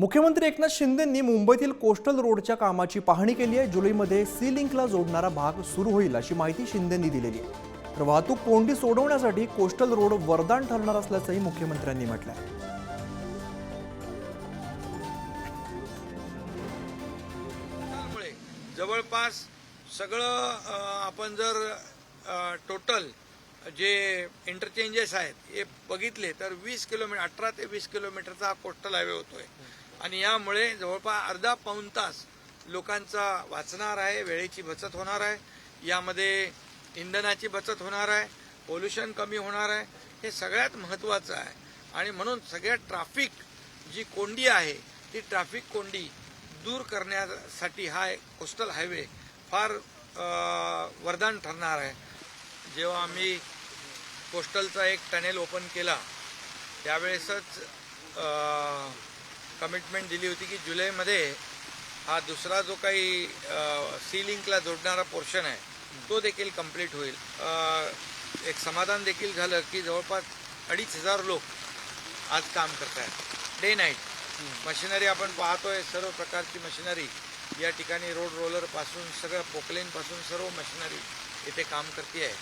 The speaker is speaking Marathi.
मुख्यमंत्री एकनाथ शिंदेंनी मुंबईतील कोस्टल रोडच्या कामाची पाहणी केली आहे. जुलैमध्ये सी लिंकला जोडणारा भाग सुरू होईल अशी माहिती शिंदेंनी दिलेली आहे. तर वाहतूक कोंडी सोडवण्यासाठी कोस्टल रोड वरदान ठरणार असल्याचंही मुख्यमंत्र्यांनी म्हटलं आहे जवळपास सगळं आपण जर टोटल जे इंटरचेंजेस आहेत हे बघितले तर वीस किलोमीटर अठरा ते वीस किलोमीटरचा हा कोस्टल हायवे होतोय. आणि यामुळे जवळपास अर्धा पाऊण तास लोकांचा वाचणार आहे वेळेची बचत होणार आहे. यामध्ये इंधनाची बचत होणार आहे पोल्युशन कमी होणार आहे. हे सगळ्यात महत्त्वाचं आहे. आणि म्हणून सगळ्या ट्रॅफिक जी कोंडी आहे ती ट्रॅफिक कोंडी दूर करण्यासाठी हा कोस्टल हायवे फार वरदान ठरणार आहे. जेव्हा आम्ही कोस्टलचा एक टनेल ओपन केला त्यावेळेसच कमिटमेंट दिली होती की जुलैमध्ये हा दुसरा जो काही सी लिंकला जोडणारा पोर्शन आहे तो देखील कंप्लीट होईल. एक समाधान देखील झालं की जवळपास अडीच हजार लोक आज काम करत आहेत. डे नाईट मशिनरी आपण पाहतोय सर्व प्रकारची मशिनरी. या ठिकाणी रोड रोलरपासून सगळं पोकलेन पासून सर्व मशिनरी इथे काम करते आहे